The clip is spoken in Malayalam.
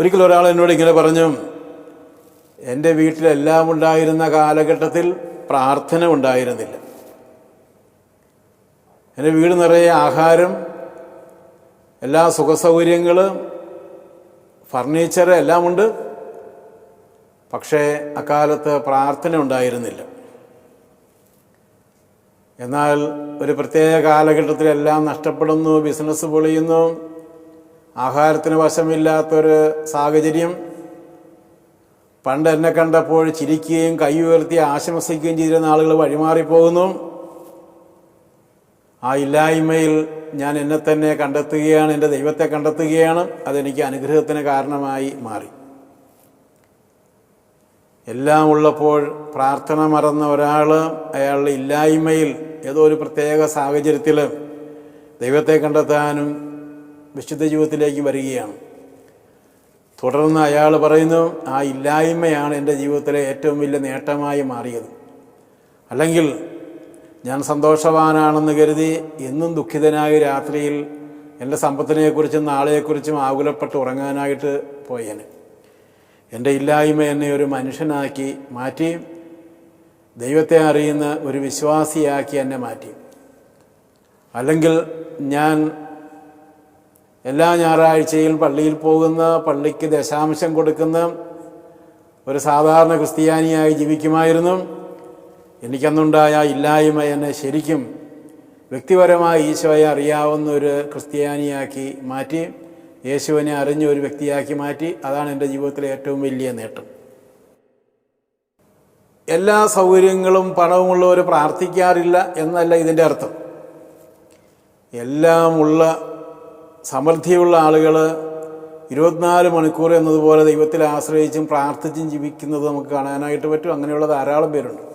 ഒരിക്കൽ ഒരാൾ എന്നോട് ഇങ്ങനെ പറഞ്ഞു എന്റെ വീട്ടിലെല്ലാം ഉണ്ടായിരുന്ന കാലഘട്ടത്തിൽ പ്രാർത്ഥന ഉണ്ടായിരുന്നില്ല. എന്റെ വീട് നിറയെ ആഹാരം എല്ലാ സുഖസൗകര്യങ്ങൾ ഫർണിച്ചർ എല്ലാം ഉണ്ട്. പക്ഷേ അക്കാലത്ത് പ്രാർത്ഥന ഉണ്ടായിരുന്നില്ല. എന്നാൽ ഒരു പ്രത്യേക കാലഘട്ടത്തിലെല്ലാം നഷ്ടപ്പെടുന്നു ബിസിനസ് പൊളിയുന്നു ആഹാരത്തിന് വശമില്ലാത്തൊരു സാഹചര്യം. പണ്ട് എന്നെ കണ്ടപ്പോൾ ചിരിക്കുകയും കൈ ഉയർത്തി ആശംസിക്കുകയും ചെയ്തിരുന്ന ആളുകൾ വഴിമാറിപ്പോകുന്നു. ആ ഇല്ലായ്മയിൽ ഞാൻ എന്നെ തന്നെ കണ്ടെത്തുകയാണ് എന്റെ ദൈവത്തെ കണ്ടെത്തുകയാണ്. അതെനിക്ക് അനുഗ്രഹത്തിന് കാരണമായി മാറി. എല്ലാം ഉള്ളപ്പോൾ പ്രാർത്ഥന മറന്ന ഒരാൾ അയാളുടെ ഇല്ലായ്മയിൽ ഏതോ ഒരു പ്രത്യേക സാഹചര്യത്തിൽ ദൈവത്തെ കണ്ടെത്താനും വിശുദ്ധ ജീവിതത്തിലേക്ക് വരികയാണ്. തുടർന്ന് അയാൾ പറയുന്നു ആ ഇല്ലായ്മയാണ് എന്റെ ജീവിതത്തിലെ ഏറ്റവും വലിയ നേട്ടമായി മാറിയത്. അല്ലെങ്കിൽ ഞാൻ സന്തോഷവാനാണെന്ന് കരുതി എന്നും ദുഃഖിതനായ രാത്രിയിൽ എന്റെ സമ്പത്തിനെക്കുറിച്ചും നാളെയെക്കുറിച്ചും ആകുലപ്പെട്ട് ഉറങ്ങാനായിട്ട് പോയേനെ. എന്റെ ഇല്ലായ്മ എന്നെ ഒരു മനുഷ്യനാക്കി മാറ്റി ദൈവത്തെ അറിയുന്ന ഒരു വിശ്വാസിയാക്കി എന്നെ മാറ്റി. അല്ലെങ്കിൽ ഞാൻ എല്ലാ ഞായറാഴ്ചയും പള്ളിയിൽ പോകുന്ന പള്ളിക്ക് ദശാംശം കൊടുക്കുന്ന ഒരു സാധാരണ ക്രിസ്ത്യാനിയായി ജീവിക്കുമായിരുന്നു. എനിക്കന്നുണ്ടായ ഇല്ലായ്മ എന്നെ ശരിക്കും വ്യക്തിപരമായി ഈശോയെ അറിയാവുന്ന ഒരു ക്രിസ്ത്യാനിയാക്കി മാറ്റി യേശുവിനെ അറിഞ്ഞ ഒരു വ്യക്തിയാക്കി മാറ്റി. അതാണ് എന്റെ ജീവിതത്തിലെ ഏറ്റവും വലിയ നേട്ടം. എല്ലാ സൗകര്യങ്ങളും പണവുമുള്ളവർ പ്രാർത്ഥിക്കാറില്ല എന്നല്ല ഇതിന്റെ അർത്ഥം. എല്ലാമുള്ള സമൃദ്ധിയുള്ള ആളുകൾ ഇരുപത്തിനാല് മണിക്കൂർ എന്നതുപോലെ ദൈവത്തിൽ ആശ്രയിച്ചും പ്രാർത്ഥിച്ചും ജീവിക്കുന്നത് നമുക്ക് കാണാനായിട്ട് പറ്റും. അങ്ങനെയുള്ള ധാരാളം പേരുണ്ട്.